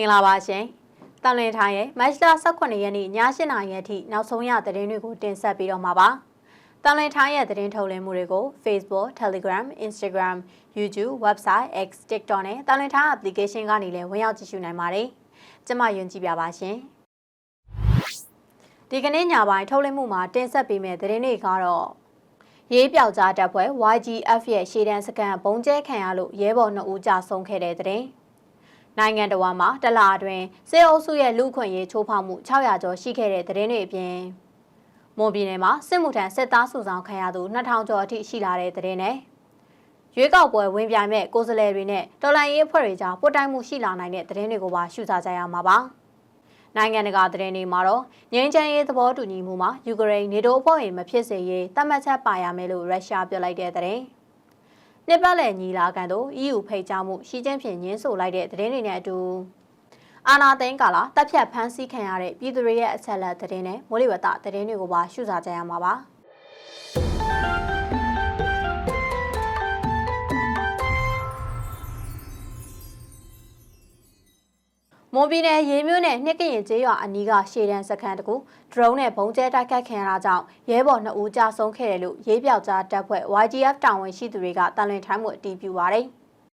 င်္ဂလာပါရှင်။တန်လင်းထိုင်းရဲ့မတ်လ18ရက်နေ့ည8:00နာရီအထိနောက်ဆုံးရသတင်းတွေကိုတင်ဆက်ပေးတော့မှာပါ။တန်လင်းထိုင်းရဲ့သတင်းထုတ်လွှင့်မှုတွေကို Facebook, Telegram, Instagram, YouTube, Website, X, TikTok နဲ့တန်လင်းထိုင်း application ကနေလည်းဝင်ရောက်ကြည့်ရှုနိုင်ပါတယ်။ကျွန်မယွန်ကြည့်ပြပါရှင်။ဒီကနေ့ညပိုင်းထုတ်လွှင့်မှုမှာတင်ဆက်ပေးမယ့်သတင်းတွေကတော့ရေးပြောက်ကြားတပ်ဖွဲ့ YGF ရဲ့ရှေ့တန်းစကန်ဘုံကျဲခံရလို့ရဲဘော်2ဦးကြာဆုံးခဲ့တဲ့တဲ့။ နိုင်ငံတော်မှာတလအတွင်းစေအုပ်စုရဲ့လူခွင့်ရေးချိုးဖောက်မှု600ကျော်ရှိခဲ့တဲ့သတင်းတွေအပြင်မွန်ပြည်နယ်မှာစစ်မှုထမ်းစစ်သားစုဆောင်ခံရသူ2000ကျော်အထိရှိလာတဲ့သတင်းနဲ့ရွေးကောက်ပွဲဝင်ပြိုင်မဲ့ကိုယ်စားလှယ်တွေနဲ့တော်လိုင်းရေးအဖွဲ့တွေကြားပုတ်တိုင်မှုရှိလာနိုင်တဲ့သတင်းတွေကိုပါရှုစားကြရမှာပါ။နိုင်ငံတကာသတင်းတွေမှာတော့ငြိမ်းချမ်းရေးသဘောတူညီမှုမှာယူကရိန်းနေတိုးအဖွဲ့ဝင်မဖြစ်စေရေးတတ်မှတ်ချက်ပါရမယ်လို့ရုရှားပြောလိုက်တဲ့သတင်း။ နှစ်ပတ်လည်ညီလာခံသို့ EU ဖိတ်ကြားမှုရှီကျင်းဖြင့်ညင်းဆိုလိုက်တဲ့သတင်းတွေနဲ့အတူအာနာသိန်းကာလာတပ်ဖြတ်ဖမ်းဆီးခံရတဲ့ပြည်သူတွေရဲ့အချက်အလက်သတင်းနဲ့မိုးလေဝသသတင်းတွေကိုပါရှုစားကြရမှာပါ။ မွန်ပြည်နယ်ရေမြို့နယ်နှစ်ကရင်ကျေးရွာအနီးကရှေ့တန်းစခန်းတကူဒရုန်းနဲ့ဘုံကျဲတိုက်ခိုက်ခံရတာကြောင့်ရဲဘော်2ဦးကြာဆုံးခဲ့တယ်လို့ရေးပြောက်ကြားတပ်ဖွဲ့ YGF တာဝန်ရှိသူတွေကတန်လွင်ထိုင်းမှုအတည်ပြုပါတယ်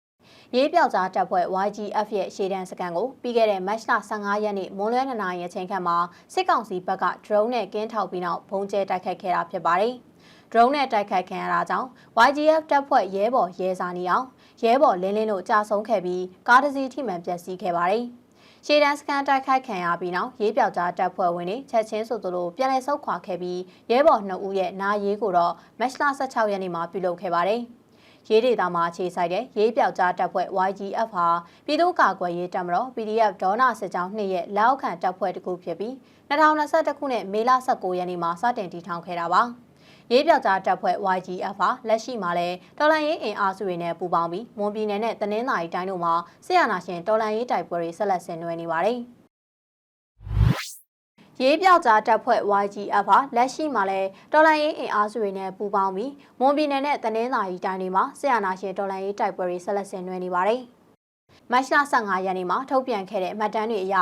။ရေးပြောက်ကြားတပ်ဖွဲ့ YGF ရဲ့ရှေ့တန်းစခန်းကိုပြီးခဲ့တဲ့မတ်လ15ရက်နေ့မွန်လွဲ2နာရီအချိန်ခန့်မှာစစ်ကောင်စီဘက်ကဒရုန်းနဲ့ကင်းထောက်ပြီးနောက်ဘုံကျဲတိုက်ခိုက်ခဲ့တာဖြစ်ပါတယ်။ drone နဲ့တိုက်ခိုက်ခံရတာကြောင့် YGF တပ်ဖွဲ့ရဲဘော်ရဲစာနီအောင်ရဲဘော်လင်းလင်းတို့ကြာဆုံးခဲ့ပြီးကားတစ်စီးထိမှန်ပျက်စီးခဲ့ပါတယ်။ ရှေ့တန်းစကန်တိုက်ခိုက်ခံရပြီးနောက်ရေးပြောက်ကြားတပ်ဖွဲ့ဝင်တွေချက်ချင်းဆိုသလိုပြန်လည်ဆုတ်ခွာခဲ့ပြီးရဲဘော်2ဦးရဲ့နာရေးကိုတော့မတ်လ16ရက်နေ့မှာပြုလုပ်ခဲ့ပါတယ်။ရေးဒေတာမှာခြေဆိုင်တဲ့ရေးပြောက်ကြားတပ်ဖွဲ့ YGF ဟာပြည်သူ့ကာကွယ်ရေးတပ်မတော် PDF ဒေါနာစစ်ကြောင်း2ရဲ့လက်အောက်ခံတပ်ဖွဲ့တစ်ခုဖြစ်ပြီး2021ခုနှစ်မေလ19ရက်နေ့မှာစတင်တည်ထောင်ခဲ့တာပါ။ ရေးပြောက်ကြားတပ်ဖွဲ့ YGF ဟာလက်ရှိမှာလည်းတော်လန်ရေးအင်အားစုတွေနဲ့ပူးပေါင်းပြီးမွန်ပြည်နယ်နဲ့တနင်္သာရီတိုင်းတို့မှာဆီယနာရှင်တော်လန်ရေးတိုက်ပွဲတွေဆက်လက်ဆင်နွှဲနေပါတယ်။ရေးပြောက်ကြားတပ်ဖွဲ့ YGF ဟာလက်ရှိမှာလည်းတော်လန်ရေးအင်အားစုတွေနဲ့ပူးပေါင်းပြီးမွန်ပြည်နယ်နဲ့တနင်္သာရီတိုင်းတွေမှာဆီယနာရှင်တော်လန်ရေးတိုက်ပွဲတွေဆက်လက်ဆင်နွှဲနေပါတယ်။ မတ်လ15ရက်နေ့မှာထုတ်ပြန်ခဲ့တဲ့မှတ်တမ်းတွေအရ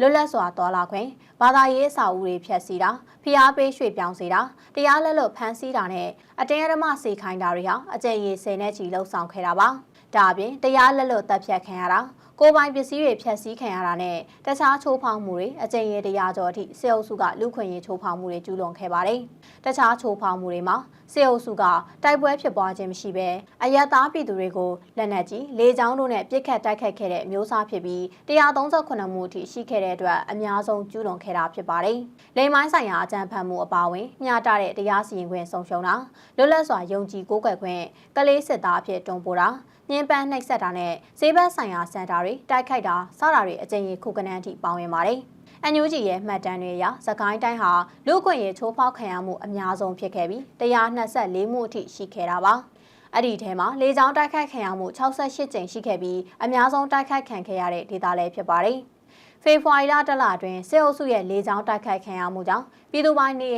လွတ်လပ်စွာတော်လာခွင့်ဘာသာရေးအဆောက်အဦတွေဖျက်ဆီးတာဖိအားပေးရွှေ့ပြောင်းစေတာတရားလက်လွတ်ဖမ်းဆီးတာနဲ့အတင်းအဓမ္မစေခိုင်းတာတွေဟာအကြိမ်ရေဆယ်နဲ့ချီလှုပ်ဆောင်ခဲ့တာပါဒါအပြင်တရားလက်လွတ်တပ်ဖြတ်ခံရတာကိုပိုင်ပစ္စည်းတွေဖျက်ဆီးခံရတာနဲ့တခြားချိုးဖောက်မှုတွေအကြိမ်ရေတရားကျော်အထိစေအုပ်စုကလူခွင့်ရေးချိုးဖောက်မှုတွေကျူးလွန်ခဲ့ပါတယ်။တခြားချိုးဖောက်မှုတွေမှာစေအုပ်စုကတိုက်ပွဲဖြစ်ပွားခြင်းမရှိဘဲအယက်သားပြည်သူတွေကိုလက်နက်ကြီးလေကြောင်းတို့နဲ့ပစ်ခတ်တိုက်ခိုက်ခဲ့တဲ့မျိုးစားဖြစ်ပြီး138မှုအထိရှိခဲ့တဲ့အတွက်အများဆုံးကျူးလွန်ခဲ့တာဖြစ်ပါတယ်။လိမ်မိုင်းဆိုင်ရာအကြမ်းဖက်မှုအပါအဝင်မျှတတဲ့တရားစီရင်ခွင့်ဆုံးရှုံးတာလွတ်လပ်စွာယုံကြည်ကိုးကွယ်ခွင့်ကလေးစစ်သားအဖြစ်တွန်းပို့တာညှဉ်းပန်းနှိပ်စက်တာနဲ့ဈေးဘက်ဆိုင်ရာစင်တာတွေတိုက်ခိုက်တာစတာတွေအကြိမ်ကြီးခုကနန်းအထိပါဝင်ပါတယ်။ အန်ယူဂျီရဲ့မှတ်တမ်းတွေအရသခိုင်းတိုင်းဟာလူ့အခွင့်အရေးချိုးဖောက်ခံရမှုအများဆုံးဖြစ်ခဲ့ပြီး124မှုအထိရှိခဲ့တာပါ။အဲ့ဒီထဲမှာလေကြောင်းတိုက်ခိုက်ခံရမှု68ကြိမ်ရှိခဲ့ပြီးအများဆုံးတိုက်ခိုက်ခံခဲ့ရတဲ့ဒေသလည်းဖြစ်ပါတယ်။ ဖေဖော်ဝါရီလတလအတွင်းစစ်အုပ်စုရဲ့လေကြောင်းတိုက်ခိုက်ခံရမှုကြောင့်ပြည်သူပိုင်းနေ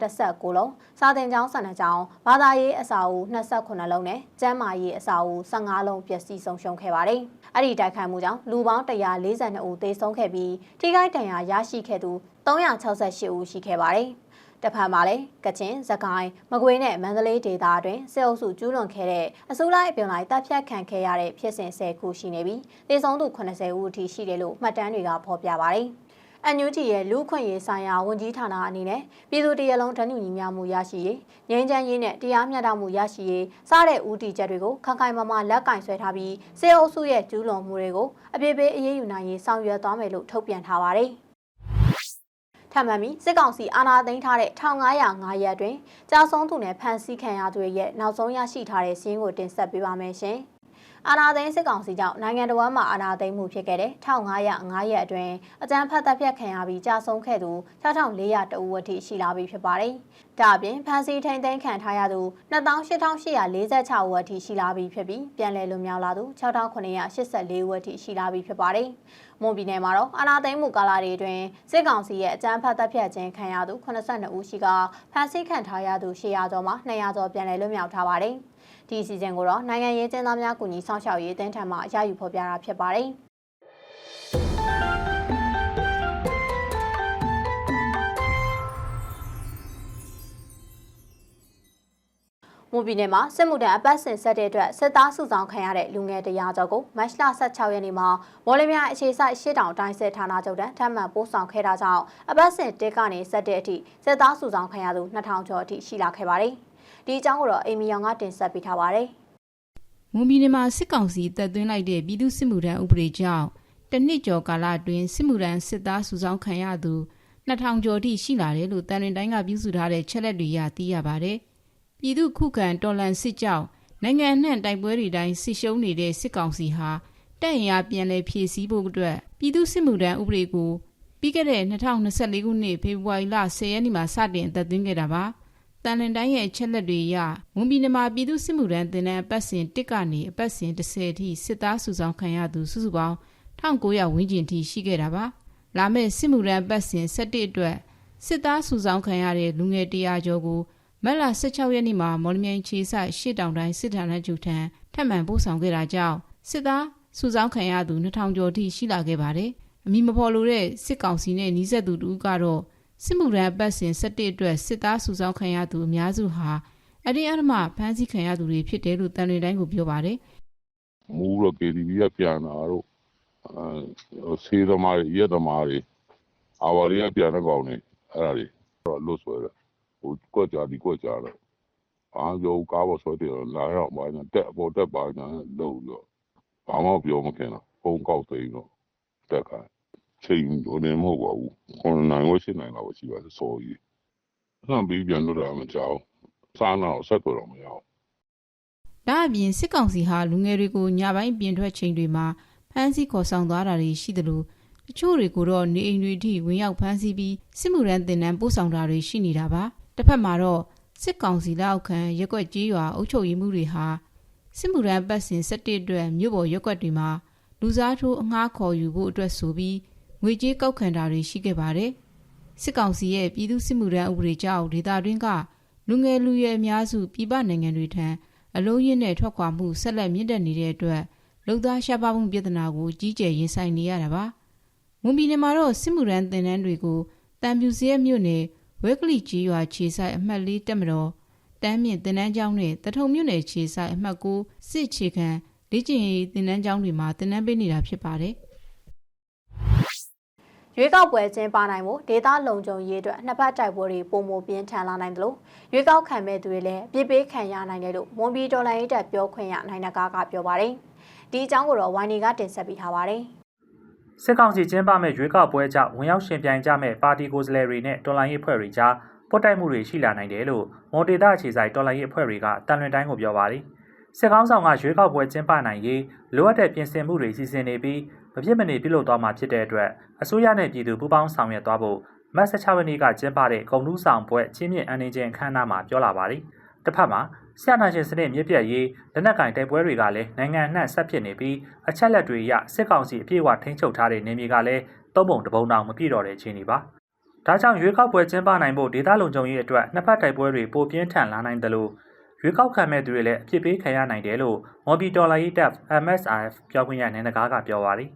219လုံးစာတင်ကျောင်းဆန္ဒကျောင်းဘာသာရေးအစာအုပ်28လုံးနဲ့ကျန်းမာရေးအစာအုပ်15လုံးပျက်စီးဆုံးရှုံးခဲ့ပါတယ်။အဲ့ဒီတိုက်ခိုက်မှုကြောင့်လူပေါင်း142ဦးသေဆုံးခဲ့ပြီးထိခိုက်ဒဏ်ရာရရှိခဲ့သူ368ဦးရှိခဲ့ပါတယ်။ တစ်ဖက်မှာလည်းကချင်၊စကိုင်း၊မကွေးနဲ့မန္တလေးဒေသအတွင်းစစ်အုပ်စုကျူးလွန်ခဲ့တဲ့အစိုးရအပြုံလိုက်တပ်ဖြတ်ခံခဲ့ရတဲ့ဖြစ်စဉ်10ခုရှိနေပြီးသေဆုံးသူ80ဦးအထိရှိတယ်လို့မှတ်တမ်းတွေကဖော်ပြပါတယ်။အန်ယူဂျီရဲ့လူခွင့်ရေးဆိုင်ရာဝန်ကြီးဌာနအနေနဲ့ပြည်သူတရလုံးတန်းတူညီမျှမှုရရှိရေးငြိမ်းချမ်းရေးနဲ့တရားမျှတမှုရရှိရေးစတဲ့ဦးတည်ချက်တွေကိုခိုင်ခိုင်မာမာလက်ကင်ဆွဲထားပြီးစေအုပ်စုရဲ့ကျူးလွန်မှုတွေကိုအပြည့်ပေးအရေးယူနိုင်ရေးဆောင်ရွက်သွားမယ်လို့ထုတ်ပြန်ထားပါတယ်။ ထပ်မံပြီးစစ်ကောင်စီအာဏာသိမ်းထားတဲ့1505ရက်တွင်ကြာဆုံးသူနဲ့ဖမ်းဆီးခံရသူတွေရဲ့နောက်ဆုံးရရှိထားတဲ့စီးရင်ကိုတင်ဆက်ပေးပါမယ်ရှင်။ အာဏာသိမ်းစစ်ကောင်စီကြောင့်နိုင်ငံတော်မှာအာဏာသိမ်းမှုဖြစ်ခဲ့တဲ့1505ရက်အတွင်းအကြမ်းဖက်တပ်ဖြတ်ခံရပြီးကြာဆုံးခဲ့သူ6400တဦးအထိရှိလာပြီဖြစ်ပါတယ်။ဒါအပြင်ဖမ်းဆီးထိန်သိမ်းခံထားရသူ28,846ဦးအထိရှိလာပြီဖြစ်ပြီးပြန်လည်လွတ်မြောက်လာသူ6,984ဦးအထိရှိလာပြီဖြစ်ပါတယ်။မွန်ပြည်နယ်မှာတော့အာဏာသိမ်းမှုကာလတွေအတွင်းစစ်ကောင်စီရဲ့အကြမ်းဖက်တပ်ဖြတ်ခြင်းခံရသူ82ဦးရှိကဖမ်းဆီးခံထားရသူ800ကျော်မှ200ကျော်ပြန်လည်လွတ်မြောက်ထားပါတယ်။ ဒီအစီအစဉ်ကိုတော့နိုင်ငံရေးကျင်းသားများကူညီဆောင်ရှောက်ရေးအသင်းထံမှရယူဖော်ပြတာဖြစ်ပါတယ်။။မွန်ပြည်နယ်မှာစစ်မှုထမ်းအပတ်စဉ်ဆက်တဲ့အတွက်စစ်သားစုဆောင်ခံရတဲ့လူငယ်တရားကြောကိုမတ်လ16ရက်နေ့မှာမော်လမြိုင်အခြေစိုက်ရှစ်တောင်တိုင်းစစ်ဌာနချုပ်တန်းထပ်မံပို့ဆောင်ခဲ့တာကြောင့်အပတ်စဉ်တက်ကနေဆက်တဲ့အထိစစ်သားစုဆောင်ခံရသူ2000ကျော်အထိရှိလာခဲ့ပါတယ်။ ဒီအကြောင်းကိုတော့အိမ်မီယောင်ကတင်ဆက်ပေးထားပါတယ်။မွန်ပြည်နယ်မှာစစ်ကောင်စီတပ်သွင်းလိုက်တဲ့ပြည်သူစစ်မှုထမ်းဥပဒေကြောင့်တနှစ်ကျော်ကာလအတွင်းစစ်မှုထမ်းစစ်သားစုဆောင်းခံရသူ2000ကျော်ထိရှိလာတယ်လို့တန်ရင်တိုင်းကပြုစုထားတဲ့ချက်လက်တွေရသိရပါတယ်။ပြည်သူခုခံတော်လှန်စစ်ကြောင့်နိုင်ငံအနှံ့တိုက်ပွဲတွေတိုင်းဆစ်ရှုံးနေတဲ့စစ်ကောင်စီဟာတပ်အင်အားပြန်လည်ဖြည့်ဆည်းဖို့အတွက်ပြည်သူစစ်မှုထမ်းဥပဒေကိုပြီးခဲ့တဲ့2024ခုနှစ်ဖေဖော်ဝါရီလ10ရက်နေ့မှာစတင်အသက်သွင်းခဲ့တာပါ။ တန်လင်တိုင်းရဲ့အချက်လက်တွေအရမွန်ပြည်နယ်မှာပြည်သူစစ်မှုထမ်းတင်တဲ့အပတ်စဉ်1ကနေအပတ်စဉ်10အထိစစ်သားစုဆောင်ခံရသူစုစုပေါင်း1900ဝန်းကျင်ထိရှိခဲ့တာပါ။လာမယ့်စစ်မှုထမ်းအပတ်စဉ်17အတွက်စစ်သားစုဆောင်ခံရတဲ့လူငယ်100ကျော်ကိုမက်လာ16ရက်နေ့မှာမော်လမြိုင်ခြေဆိုင်ရှစ်တောင်တိုင်းစစ်ဌာနချုပ်ထံထပ်မံပို့ဆောင်ခဲ့တာကြောင့်စစ်သားစုဆောင်ခံရသူ2000ကျော်ထိရှိလာခဲ့ပါတယ်။အမည်မဖော်လိုတဲ့စစ်ကောင်စီနဲ့နှီးဆက်သူတို့ကတော့ စစ်မှုထမ်းအပတ်စဉ်17အတွက်စစ်သားစုဆောင်ခံရသူအများစုဟာအတင်းအဓမ္မဖမ်းဆီးခံရသူတွေဖြစ်တယ်လို့တန်တွေတိုင်းကိုပြောပါတယ်မူတော့ KTV ကပြန်လာတော့အဲဆေးသမားတွေရက်သမားတွေအာဝရီကပြန်တဲ့ကောင်တွေအဲ့ဒါတွေတော့လွတ်ဆွဲတယ်ဟိုကွက်ကြဒီကွက်ကြတော့အားကြောကားပေါ်ဆွဲတယ်လာရောက်ပါညာတက်အပေါ်တက်ပါညာလို့တော့ဘာမှပြောမခင်တော့ဖုန်းကောက်သိမ်းတော့တက်ခါ ချိန်ဟိုနေမဟုတ်ပါဘူးခွန်နိုင်ဝရှိနိုင်တော့ရှိပါစေစောကြီးဆံပြီးပြန်လို့တော့မကြောက်စားနာကိုဆက်တော့မရအောင်။ဒါအပြင်စစ်ကောင်စီဟာလူငယ်တွေကိုညပိုင်းပြင်ထွက်ချိန်တွေမှာဖမ်းဆီးခေါ်ဆောင်သွားတာတွေရှိတယ်လို့တချို့တွေကိုတော့နေအိမ်တွေထိဝင်ရောက်ဖမ်းဆီးပြီးစစ်မှုရန်တင်နန်းပို့ဆောင်တာတွေရှိနေတာပါ။တစ်ဖက်မှာတော့စစ်ကောင်စီလက်အောက်ခံရက်ွက်ကြီးရွာအုပ်ချုပ်ရေးမှုတွေဟာစစ်မှုရန်ပတ်စဉ်17အတွက်မြို့ပေါ်ရက်ွက်တွေမှာလူစားထိုးအငှားခေါ်ယူဖို့အတွက်ဆိုပြီး ငွေကြေးကောက်ခံတာတွေရှိခဲ့ပါတယ်။စစ်ကောင်စီရဲ့ပြည်သူစစ်မှုရန်ဥပဒေကြောင့်ဒေသတွင်းကလူငယ်လူရွယ်အများစုပြည်ပနိုင်ငံတွေထံအလုံးရင်းနဲ့ထွက်ခွာမှုဆက်လက်မြင့်တက်နေတဲ့အတွက်လုံသားရှားပါမှုပြဿနာကိုကြီးကျယ်ရင်ဆိုင်နေရတာပါ။မွန်ပြည်နယ်မှာတော့စစ်မှုရန်တင်နန်းတွေကိုတံပြူစရဲမြို့နယ်ဝဲကလီကြီးရွာခြေဆိုင်အမှတ်၄တက်မတော်တမ်းမြင့်တင်နန်းကျောင်းနဲ့တထုံမြို့နယ်ခြေဆိုင်အမှတ်9စစ်ချေခံလေ့ကျင့်ရေးတင်နန်းကျောင်းတွေမှာတင်နန်းပေးနေတာဖြစ်ပါတယ်။ ရွေးကောက်ပွဲကျင်းပနိုင်မှုဒေသလုံခြုံရေးအတွက်နှစ်ဖက်တိုက်ပွဲတွေပုံမပြင်းထန်လာနိုင်တယ်လို့ရွေးကောက်ခံမဲ့သူတွေလည်းပြစ်ပေးခံရနိုင်တယ်လို့မွန်ပြည်တော်လိုင်းရေးတပ်ပြောခွင့်ရနိုင်နဂါကပြောပါတယ်။ဒီအကြောင်းကိုတော့ဝိုင်းနေကတင်ဆက်ပေးထားပါတယ်။စစ်ကောင်စီကျင်းပမဲ့ရွေးကောက်ပွဲကြောင့်ဝင်ရောက်ရှင်ပြိုင်ကြမဲ့ပါတီကိုယ်စားလှယ်တွေနဲ့တော်လှန်ရေးအဖွဲ့တွေကြားပုတ်တိုက်မှုတွေရှိလာနိုင်တယ်လို့မွန်ဒေတာအခြေဆိုင်တော်လှန်ရေးအဖွဲ့တွေကတန်လွင်တိုင်းကိုပြောပါတယ်။စစ်ကောင်ဆောင်ကရွေးကောက်ပွဲကျင်းပနိုင်ရေးလိုအပ်တဲ့ပြင်ဆင်မှုတွေစီစဉ်နေပြီး မဖြစ်မနေပြုလုပ်သွားမှာဖြစ်တဲ့အတွက်အစိုးရနဲ့ပြည်သူပူးပေါင်းဆောင်ရွက်သွားဖို့မတ်16ရက်နေ့ကကျင်းပတဲ့ဂုံတူးဆောင်ပွဲချင်းမြင့်အန်နေခြင်းအခမ်းအနားမှာပြောလာပါတယ်။တစ်ဖက်မှာဆရာနာရှင်စနစ်မြစ်ပြတ်ရေးလက်နက်ကင်တိုက်ပွဲတွေကလည်းနိုင်ငံအနှံ့ဆက်ဖြစ်နေပြီးအချက်လက်တွေအရစစ်ကောင်စီအပြည့်အဝထိန်းချုပ်ထားတဲ့နေမြေကလည်းသုံးပုံတစ်ပုံတောင်မပြည့်တော့တဲ့အခြေအနေပါ။ဒါကြောင့်ရွေးကောက်ပွဲကျင်းပနိုင်ဖို့ဒေသလုံခြုံရေးအတွက်နှစ်ဖက်တိုက်ပွဲတွေပိုပြင်းထန်လာနိုင်တယ်လို့ရွေးကောက်ခံမဲ့သူတွေလည်းအဖြစ်ပေးခံရနိုင်တယ်လို့မော်ဘီတော်လာရီတပ် MSIF ပြောခွင့်ရနေနဂါကပြောပါတယ်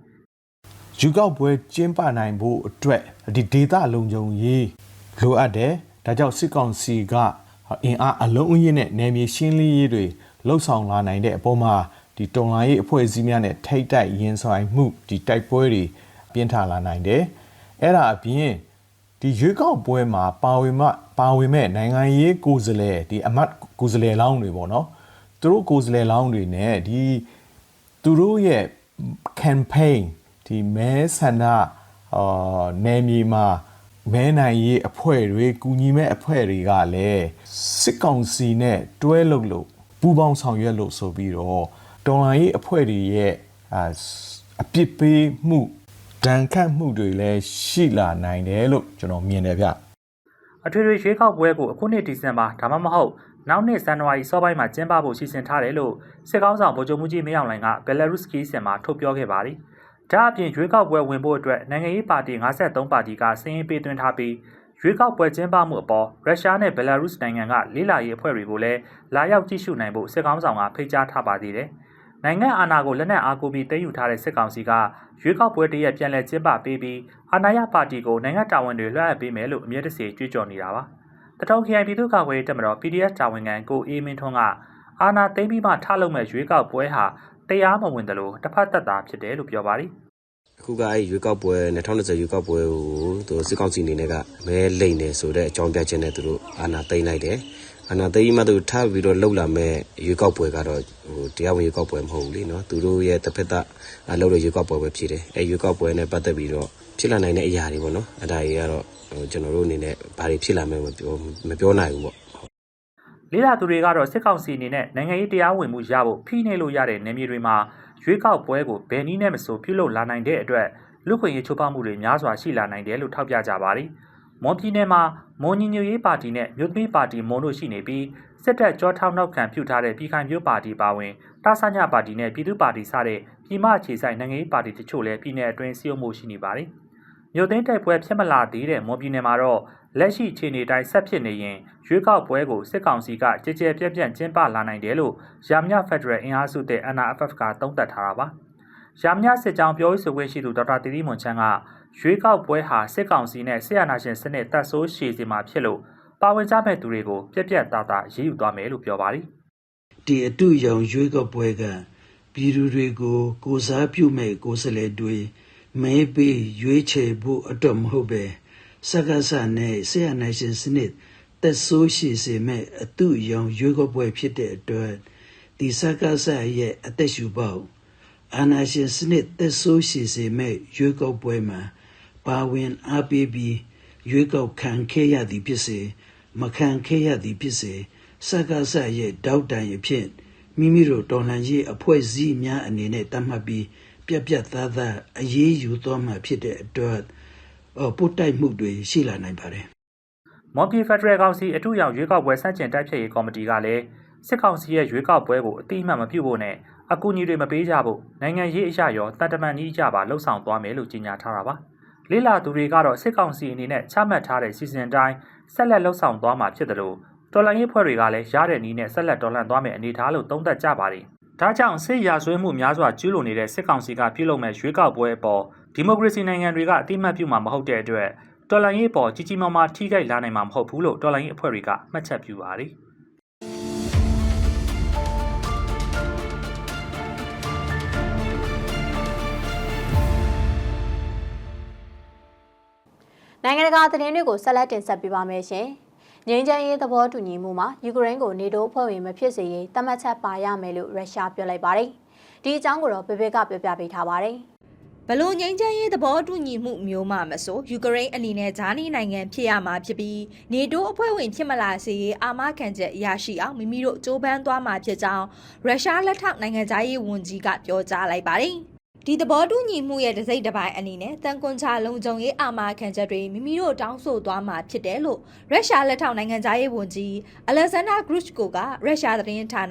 ယူကောက်ပွဲကျင်းပနိုင်ဖို့အတွက်ဒီဒေတာလုံခြုံရေးလိုအပ်တယ်ဒါကြောင့်စစ်ကောင်စီကအင်အားအလုံးအင်းနဲ့နယ်မြေရှင်းလင်းရေးတွေလှုပ်ဆောင်လာနိုင်တဲ့အပေါ်မှာဒီတုံလိုင်းရေးအဖွဲ့အစည်းများနဲ့ထိတ်တိုက်ရင်ဆိုင်မှုဒီတိုက်ပွဲတွေပြင်းထန်လာနိုင်တယ်အဲ့ဒါအပြင်ဒီရွေးကောက်ပွဲမှာပါဝင်မှပါဝင်မဲ့နိုင်ငံရေးကိုယ်စားလှယ်ဒီအမတ်ကိုယ်စားလှယ်လောင်းတွေပေါ့နော်သူတို့ကိုယ်စားလှယ်လောင်းတွေနဲ့ဒီသူတို့ရဲ့ campaign ဒီမဲဆန္ဒအာနယ်မြေမှာမဲနိုင်ရေးအဖွဲ့တွေကူညီမဲ့အဖွဲ့တွေကလည်းစစ်ကောင်စီနဲ့တွဲလုပ်လို့ပူးပေါင်းဆောင်ရွက်လို့ဆိုပြီးတော့တော်လိုင်းရေးအဖွဲ့တွေရဲ့အာအပြစ်ပေးမှုဒဏ်ခတ်မှုတွေလည်းရှိလာနိုင်တယ်လို့ကျွန်တော်မြင်တယ်ဗျအထွေထွေရွေးကောက်ပွဲကိုအခုနှစ်ဒီဇင်ဘာဒါမှမဟုတ်နောက်နှစ်ဇန်နဝါရီစောပိုင်းမှာကျင်းပဖို့စီစဉ်ထားတယ်လို့စစ်ကောင်းဆောင်ဗိုလ်ချုပ်မှုကြီးမင်းအောင်လှိုင်ကဘယ်လာရုစ်ကီးစင်မှာထုတ်ပြောခဲ့ပါတယ်။ ဒါအပြင်ရွေးကောက်ပွဲဝင်ဖို့အတွက်နိုင်ငံရေးပါတီ53ပါတီကစည်းရင်းပေးသွင်းထားပြီးရွေးကောက်ပွဲကျင်းပမှုအပေါ်ရုရှားနဲ့ဘယ်လာရုစ်နိုင်ငံကလေးလာရေးအဖွဲ့တွေကိုလည်းလာရောက်ကြည့်ရှုနိုင်ဖို့စစ်ကောင်းဆောင်ကဖိတ်ကြားထားပါသေးတယ်။နိုင်ငံအာဏာကိုလက်နက်အားကိုပြီးသိမ်းယူထားတဲ့စစ်ကောင်စီကရွေးကောက်ပွဲတရက်ပြန်လည်ကျင်းပပေးပြီးအာဏာရပါတီကိုနိုင်ငံတာဝန်တွေလွှဲအပ်ပေးမယ်လို့အမြဲတစေကြွေးကြော်နေတာပါ။တထုံခရိုင်ပြည်သူ့ကာကွယ်ရေးတပ်မတော် PDF တာဝန်ခံကိုအေးမင်းထွန်းကအာနာသိမ့်ပြီးမှထလုပ်မဲ့ရွေးကောက်ပွဲဟာ တရားမဝင်တယ်လို့တစ်ဖက်သက်သာဖြစ်တယ်လို့ပြောပါတယ်အခုကအဲ့ရွေးကောက်ပွဲ2020ရွေးကောက်ပွဲကိုသူစစ်ကောင်စီအနေနဲ့ကမဲလိမ့်နေဆိုတဲ့အကြောင်းပြချက်နဲ့သူတို့အာဏာသိမ်းလိုက်တယ်အာဏာသိမ်းမှသူထပ်ပြီးတော့လှုပ်လာမဲ့ရွေးကောက်ပွဲကတော့ဟိုတရားဝင်ရွေးကောက်ပွဲမဟုတ်ဘူးလीနော်သူတို့ရဲ့တစ်ဖက်သက်လှုပ်တဲ့ရွေးကောက်ပွဲပဲဖြစ်တယ်အဲ့ရွေးကောက်ပွဲနဲ့ပတ်သက်ပြီးတော့ဖြစ်လာနိုင်တဲ့အရာတွေပေါ့နော်အဲ့ဒါတွေကတော့ဟိုကျွန်တော်တို့အနေနဲ့ဘာတွေဖြစ်လာမဲမပြောမပြောနိုင်ဘူးပေါ့ လေးလာသူတွေကတော့စစ်ကောင်စီအနေနဲ့နိုင်ငံရေးတရားဝင်မှုရဖို့ဖိနှိပ်လို့ရတဲ့နေမြေတွေမှာရွေးကောက်ပွဲကိုဘယ်နည်းနဲ့မဆိုပြုလုပ်လာနိုင်တဲ့အတွက်လူခွင့်ရေးချိုးဖောက်မှုတွေများစွာရှိလာနိုင်တယ်လို့ထောက်ပြကြပါတယ်။မွန်ပြည်နယ်မှာမွန်ညီညွတ်ရေးပါတီနဲ့မြို့သမီးပါတီမွန်တို့ရှိနေပြီးစစ်တပ်ကြောထောက်နောက်ခံပြုထားတဲ့ပြည်ခိုင်မျိုးပါတီပါဝင်တာဆညပါတီနဲ့ပြည်သူ့ပါတီစတဲ့ပြည်မအခြေဆိုင်နိုင်ငံရေးပါတီတချို့လည်းပြည်내အတွင်းစီးအုံမှုရှိနေပါတယ်။ မြို့သိမ်းတိုက်ပွဲဖြစ်မလာသေးတဲ့မွန်ပြည်နယ်မှာတော့လက်ရှိအခြေအနေတိုင်းဆက်ဖြစ်နေရင်ရွေးကောက်ပွဲကိုစစ်ကောင်စီကကြည်ကြဲပြန့်ပြန့်ကျင်းပလာနိုင်တယ်လို့ရာမြဖက်ဒရယ်အင်အားစုတဲ့ NRFF ကသုံးသပ်ထားတာပါ။ရာမြစစ်ကြောင်ပြောရေးဆိုခွင့်ရှိသူဒေါက်တာတီတီမွန်ချန်းကရွေးကောက်ပွဲဟာစစ်ကောင်စီနဲ့စစ်အာဏာရှင်စနစ်တပ်ဆိုးရှည်စီမှာဖြစ်လို့ပါဝင်ကြမဲ့သူတွေကိုပြက်ပြက်သားသားရေးယူသွားမယ်လို့ပြောပါတယ်ဒီအတူရောင်ရွေးကောက်ပွဲကပြည်သူတွေကိုကိုစားပြုမဲ့ကိုယ်စားလှယ်တွေ မဲပေးရွေးချယ်ဖို့အတွက်မဟုတ်ပဲစကားစနဲ့ဆရာနိုင်ရှင်စနစ်တက်ဆိုးရှိစေမဲ့အတူရောင်ရွေးကောက်ပွဲဖြစ်တဲ့အတွက်ဒီစကားစရဲ့အသက်ရှူပေါက်အာနာရှင်စနစ်တက်ဆိုးရှိစေမဲ့ရွေးကောက်ပွဲမှာပါဝင်အားပေးပြီးရွေးကောက်ခံခဲ့ရသည်ဖြစ်စေမခံခဲ့ရသည်ဖြစ်စေစကားဆရဲ့တောက်တန်ရဖြစ်မိမိတို့တော်လှန်ရေးအဖွဲ့အစည်းများအနေနဲ့တတ်မှတ်ပြီး ပြက်ပြက်သားသားအရေးယူသွားမှာဖြစ်တဲ့အတွက်အော်ပို့တိုက်မှုတွေရှိလာနိုင်ပါတယ်။မော်ပြည်ဖက်ဒရယ်ကောင်စီအထူးရောင်ရွေးကောက်ပွဲစန့်ကျင်တိုက်ဖျက်ရေးကော်မတီကလည်းစစ်ကောင်စီရဲ့ရွေးကောက်ပွဲကိုအတိအမှန်မပြုဖို့နဲ့အကူအညီတွေမပေးကြဖို့နိုင်ငံရေးအရာရောတန်တမန်ကြီးအကြပါလှုံ့ဆော်သွားမယ်လို့ကြေညာထားတာပါ။လေးလာသူတွေကတော့စစ်ကောင်စီအနေနဲ့ချမှတ်ထားတဲ့စီစဉ်တိုင်းဆက်လက်လှုံ့ဆော်သွားမှာဖြစ်တယ်လို့တော်လှန်ရေးဖွဲ့တွေကလည်းရတဲ့နည်းနဲ့ဆက်လက်တော်လှန်သွားမယ်အနေထားလို့သုံးသပ်ကြပါတယ်။ ဒါကြောင့်စစ်ရာဇဝဲမှုများစွာကျူးလွန်နေတဲ့စစ်ကောင်စီကပြုလုပ်မဲ့ရွေးကောက်ပွဲအပေါ်ဒီမိုကရေစီနိုင်ငံတွေကအတိအမှတ်ပြုမှာမဟုတ်တဲ့အတွက်တော်လှန်ရေးပေါ်ကြီးကြီးမားမားထိခိုက်လာနိုင်မှာမဟုတ်ဘူးလို့တော်လှန်ရေးအဖွဲ့တွေကမှတ်ချက်ပြုပါတယ်။နိုင်ငံတကာသတင်းတွေကိုဆက်လက်တင်ဆက်ပေးပါမယ်ရှင်။ ငြိမ်းချမ်းရေးသဘောတူညီမှုမှာယူကရိန်းကိုနေတိုးဖွဲ့ဝင်မဖြစ်စေရေးတတ်မှတ်ချက်ပါရမယ်လို့ရုရှားပြောလိုက်ပါတယ်။ဒီအကြောင်းကိုတော့ဘေဘေကပြောပြပေးထားပါတယ်။ဘလို့ငိမ့်ချမ်းရေးသဘောတူညီမှုမျိုးမှမဆိုယူကရိန်းအနေနဲ့ဂျာနီနိုင်ငံဖြစ်ရမှာဖြစ်ပြီးနေတိုးအဖွဲ့ဝင်ဖြစ်မလာစေရေးအာမခံချက်ရရှိအောင်မိမိတို့ကြိုးပမ်းသွားမှာဖြစ်ကြောင်းရုရှားလက်ထောက်နိုင်ငံသားရေးဝန်ကြီးကပြောကြားလိုက်ပါတယ် ဒီသဘောတူညီမှုရဲ့တစိမ့်တစ်ပိုင်းအနေနဲ့တန်ကွန်ချလုံခြုံရေးအာမခံချက်တွေမိမိတို့တောင်းဆိုသွားမှာဖြစ်တယ်လို့ရုရှားလက်ထောက်နိုင်ငံသားရေးဝန်ကြီးအလက်ဇန်ဒါဂရုချ်ကိုကရုရှားသတင်းဌာန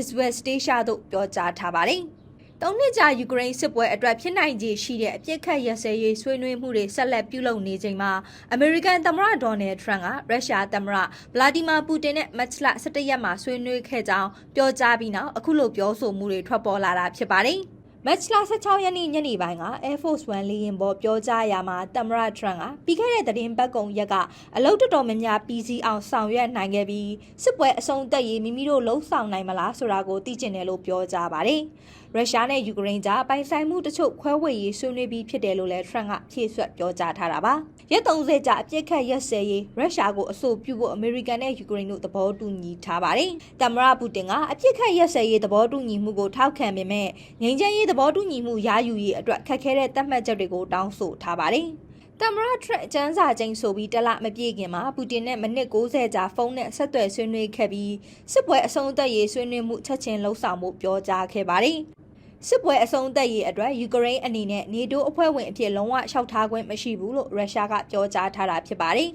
Izvestia သို့ပြောကြားထားပါတယ်။သုံးနှစ်ကြာယူကရိန်းစစ်ပွဲအတွက်ဖြစ်နိုင်ခြေရှိတဲ့အပြစ်ခတ်ရစဲရေးဆွေးနွေးမှုတွေဆက်လက်ပြုလုပ်နေချိန်မှာအမေရိကန်သမ္မတဒေါ်နယ်ထရန့်ကရုရှားသမ္မတဗလာဒီမာပူတင်နဲ့မတ်လ17ရက်မှာဆွေးနွေးခဲ့ကြောင်းပြောကြားပြီးနောက်အခုလိုပြောဆိုမှုတွေထွက်ပေါ်လာတာဖြစ်ပါတယ်။ မတ်လ16ရက်နေ့ညနေပိုင်းက Air Force One လေယာဉ်ပေါ်ပြောကြားရာမှာသမ္မတထရန့်ကပြီးခဲ့တဲ့သတင်းပတ်ကုံရက်ကအလုတ်တော်တော်များများပြီးစီးအောင်ဆောင်ရွက်နိုင်ခဲ့ပြီးစစ်ပွဲအဆုံးသတ်ရေးမိမိတို့လှုံ့ဆော်နိုင်မလားဆိုတာကိုသိကျင်တယ်လို့ပြောကြားပါတယ်။ ရုရှားနဲ့ယူကရိန်းကြားပိုင်ဆိုင်မှုတချို့ခွဲဝေရေးဆွေးနွေးပြီးဖြစ်တယ်လို့လည်းထရန့်ကဖြည့်ဆွတ်ပြောကြားထားတာပါ။ရက်30ကြာအပြစ်ခတ်ရက်စဲရေးရုရှားကိုအဆိုပြုဖို့အမေရိကန်နဲ့ယူကရိန်းတို့သဘောတူညီထားပါတယ်။သမ္မတပူတင်ကအပြစ်ခတ်ရက်စဲရေးသဘောတူညီမှုကိုထောက်ခံပေမဲ့ငြိမ်းချမ်းရေးသဘောတူညီမှုရယူရေးအတွက်ခက်ခဲတဲ့သတ်မှတ်ချက်တွေကိုတောင်းဆိုထားပါတယ်။တမရထရက်ကျန်းစာချင်းဆိုပြီးတလမပြည့်ခင်မှာပူတင်နဲ့မိနစ်60ကြာဖုန်းနဲ့ဆက်သွယ်ဆွေးနွေးခဲ့ပြီးစစ်ပွဲအဆုံးသတ်ရေးဆွေးနွေးမှုချက်ချင်းလှုပ်ဆောင်မှုပြောကြားခဲ့ပါတယ်။ စစ်ပွဲအဆုံးသတ်ရေးအတွက်ယူကရိန်းအနေနဲ့နေတိုးအဖွဲ့ဝင်အဖြစ်လုံးဝလျှောက်ထားခွင့်မရှိဘူးလို့ရုရှားကပြောကြားထားတာဖြစ်ပါတယ်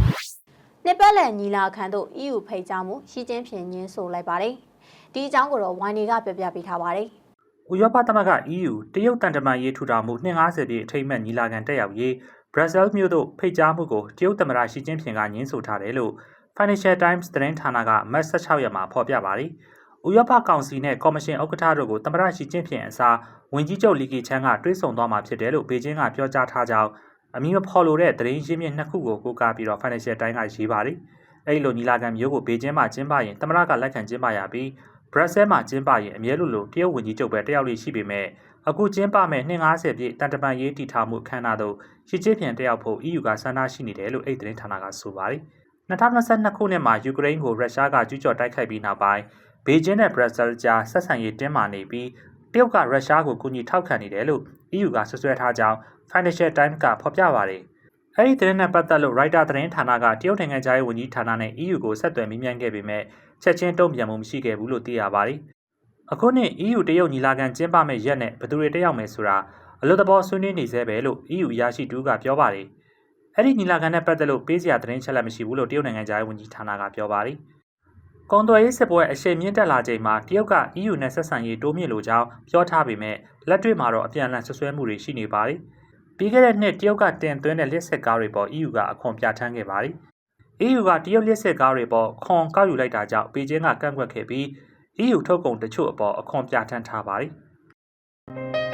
။နှစ်ပတ်လည်ညီလာခံသို့ EU ဖိတ်ကြားမှုရှီကျင်းဖြင်ညင်းဆိုလိုက်ပါတယ်။ဒီအကြောင်းကိုတော့ဝိုင်းနေကပြပြပေးထားပါတယ်။ဥရောပသမဂ္ဂ EU တရုတ်တန်တမန်ရေးထူထောင်မှု250ပြည့်အထိမ်းအမှတ်ညီလာခံတက်ရောက်ရေးဘရာဇီးမြို့သို့ဖိတ်ကြားမှုကိုတရုတ်သမ္မတရှီကျင်းဖျင်ကညှင်းဆိုထားတယ်လို့ Financial Times သတင်းဌာနကမတ်16ရက်မှာဖော်ပြပါတယ်။ ဥရောပကောင်စီနဲ့ကော်မရှင်ဥက္ကဋ္ဌတို့ကိုသမ္မတရှီကျင်းဖျင်အစားဝန်ကြီးချုပ်လီကီချန်းကတွဲဆောင်သွားမှာဖြစ်တယ်လို့ဘေကျင်းကပြောကြားထားကြောင်းအမည်မဖော်လိုတဲ့သတင်းရင်းမြစ်နှစ်ခုကိုကိုးကားပြီးတော့ Financial Times ကရေးပါတယ်။အဲဒီလိုညီလာခံမျိုးကိုဘေကျင်းမှာကျင်းပရင်သမ္မတကလက်ခံကျင်းပရပြီးဘရက်ဆဲမှာကျင်းပရင်အမြဲလိုလိုတရုတ်ဝန်ကြီးချုပ်ပဲတက်ရောက်လိရှိပေမဲ့အခုကျင်းပမဲ့250ပြည့်တန်တပန်ရေးတီထားမှုအခမ်းအနားသို့ရှစ်ချစ်ပြန်တက်ရောက်ဖို့ EU ကဆန္ဒရှိနေတယ်လို့အဲ့ဒီသတင်းဌာနကဆိုပါတယ်။2022ခုနှစ်မှာယူကရိန်းကိုရုရှားကကျူးကျော်တိုက်ခိုက်ပြီးနောက်ပိုင်း ဘေကျင်းနဲ့ဘရက်ဆဲလ်ကြားဆက်ဆံရေးတင်းမာနေပြီးတရုတ်ကရုရှားကိုကူညီထောက်ခံနေတယ်လို့ EU ကဆွဆွဲထားကြောင်း Financial Times ကဖော်ပြပါတယ်။အဲဒီသတင်းနဲ့ပတ်သက်လို့ Reuters သတင်းဌာနကတရုတ်နိုင်ငံသားရေးဝန်ကြီးဌာနနဲ့ EU ကိုဆက်သွယ်မေးမြန်းခဲ့ပေမဲ့ချက်ချင်းတုံ့ပြန်မှုမရှိခဲ့ဘူးလို့သိရပါတယ်။အခုနှစ် EU တရုတ်ညီလာခံကျင်းပမဲ့ရက်နဲ့ဘယ်သူတွေတက်ရောက်မယ်ဆိုတာအလို့တဘောဆွေးနွေးနေသေးပဲလို့ EU အရာရှိတူကပြောပါတယ်။အဲ့ဒီညီလာခံနဲ့ပတ်သက်လို့ပေးစရာသတင်းချက်လက်မရှိဘူးလို့တရုတ်နိုင်ငံသားရေးဝန်ကြီးဌာနကပြောပါတယ်။ ကွန်သွယ်ရေးစစ်ပွဲအရှိန်မြင့်တက်လာချိန်မှာတရုတ်က EU နဲ့ဆက်ဆံရေးတိုးမြင့်လိုကြောင်းပြောထားပေမဲ့လက်တွေ့မှာတော့အပြန်အလှန်ဆွဆွဲမှုတွေရှိနေပါတယ်။ပြီးခဲ့တဲ့နှစ်တရုတ်ကတင်သွင်းတဲ့လက်စစ်ကားတွေပေါ် EU ကအခွန်ပြဋ္ဌာန်းခဲ့ပါတယ်။ EU ကတရုတ်လက်စစ်ကားတွေပေါ်ခွန်ကောက်ယူလိုက်တာကြောင့်ပေကျင်းကကန့်ကွက်ခဲ့ပြီး EU ထုတ်ကုန်တချို့အပေါ်အခွန်ပြဋ္ဌာန်းထားပါတယ်။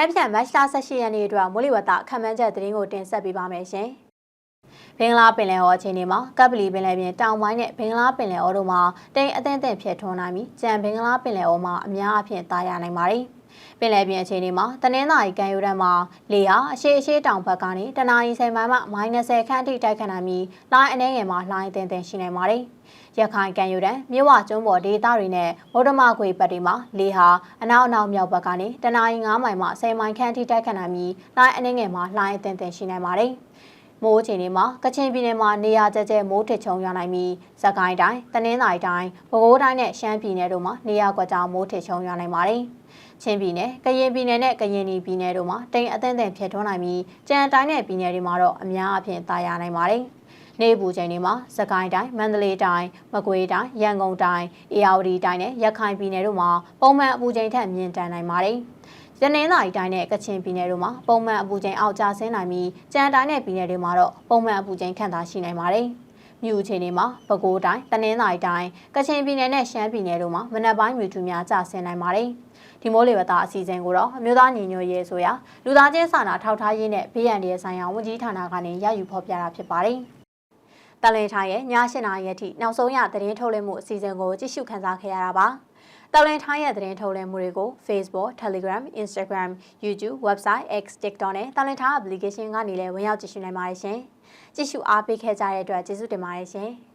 နက်ဖြန်မတ်လ18ရက်နေ့အတွက်မိုးလေဝသခန့်မှန်းချက်သတင်းကိုတင်ဆက်ပေးပါမယ်ရှင်။ဘင်္ဂလားပင်လယ်အော်အခြေအနေမှာကပ်ပလီပင်လယ်ပြင်တောင်ပိုင်းနဲ့ဘင်္ဂလားပင်လယ်အော်တို့မှာတိမ်အသင့်အသင့်ဖြစ်ထွန်းနိုင်ပြီးကြံဘင်္ဂလားပင်လယ်အော်မှာအများအပြားတာယာနိုင်ပါတယ်။ ပင်လယ်ပြင်အခြေအနေမှာတနင်္သာရီကမ်းရိုးတန်းမှာလေဟာအရှိအရှိတောင်ဘက်ကနေတနအီဆိုင်မိုင်မှ -30 ခန့်အထိတိုက်ခတ်နိုင်ပြီးလိုင်းအနေငယ်မှာလိုင်းအသင့်အသင့်ရှိနိုင်ပါတယ်။ရခိုင်ကံယူတန်းမြဝကျွန်းပေါ်ဒေသတွေနဲ့ဗုဒ္ဓမခွေပတ်တွေမှာလေဟာအနောက်အနောက်မြောက်ဘက်ကနေတနအီ9မိုင်မှ10မိုင်ခန့်ထိတိုက်ခတ်နိုင်ပြီးလိုင်းအနေငယ်မှာလိုင်းအသင့်အသင့်ရှိနိုင်ပါတယ်။မိုးချိန်တွေမှာကချင်ပြည်နယ်မှာနေရာကျကျမိုးထစ်ချုံရွာနိုင်ပြီးစကိုင်းတိုင်းတနင်္သာရီတိုင်းပဲခူးတိုင်းနဲ့ရှမ်းပြည်နယ်တို့မှာနေရာကွက်ကြားမိုးထစ်ချုံရွာနိုင်ပါတယ်။ ချင်းပြည်နယ်၊ကရင်ပြည်နယ်နဲ့ကရင်ပြည်နယ်တို့မှာတိမ်အသင့်အသင့်ဖြစ်ထွန်းနိုင်ပြီးကြံတိုင်းနဲ့ပြည်နယ်တွေမှာတော့အများအပြားတာယာနိုင်ပါတယ်။နေပူချိန်တွေမှာစကိုင်းတိုင်းမန္တလေးတိုင်းမကွေးတိုင်းရန်ကုန်တိုင်းအေရဝတီတိုင်းနဲ့ရခိုင်ပြည်နယ်တို့မှာပုံမှန်အပူချိန်ထက်မြင့်တန်နိုင်ပါတယ်။ရနင်္သာရီတိုင်းနဲ့ကချင်ပြည်နယ်တို့မှာပုံမှန်အပူချိန်အောက်ကျဆင်းနိုင်ပြီးကြံတိုင်းနဲ့ပြည်နယ်တွေမှာတော့ပုံမှန်အပူချိန်ခန့်သာရှိနိုင်ပါတယ်။မြို့အခြေအနေမှာပဲခူးတိုင်းတနင်္သာရီတိုင်းကချင်ပြည်နယ်နဲ့ရှမ်းပြည်နယ်တို့မှာမနက်ပိုင်းမြို့ထူများကျဆင်းနိုင်ပါတယ်။ ဒီမိုးလေဝသအစီအစဉ်ကိုတော့အမျိုးသားညီညွတ်ရေးဆိုရာလူသားချင်းစာနာထောက်ထားရေးနဲ့ဘေးရန်ရဲ့ဆိုင်ရာဝန်ကြီးဌာနကနေရယူဖော်ပြတာဖြစ်ပါတယ်။တလင်ထိုင်ရဲ့ည၈နာရီအထိနောက်ဆုံးရသတင်းထုတ်လွှင့်မှုအစီအစဉ်ကိုကြည့်ရှုခန်းစားခဲ့ရတာပါ။တော်လင်ထိုင်းရဲ့သတင်းထုတ်လွှင့်မှုတွေကို Facebook, Telegram, Instagram, YouTube, Website, X, TikTok နဲ့တော်လင်ထိုင်း application ကနေလည်းဝင်ရောက်ကြည့်ရှုနိုင်ပါတယ်ရှင်။ကြည့်ရှုအားပေးခဲ့ကြတဲ့အတွက်ကျေးဇူးတင်ပါတယ်ရှင်။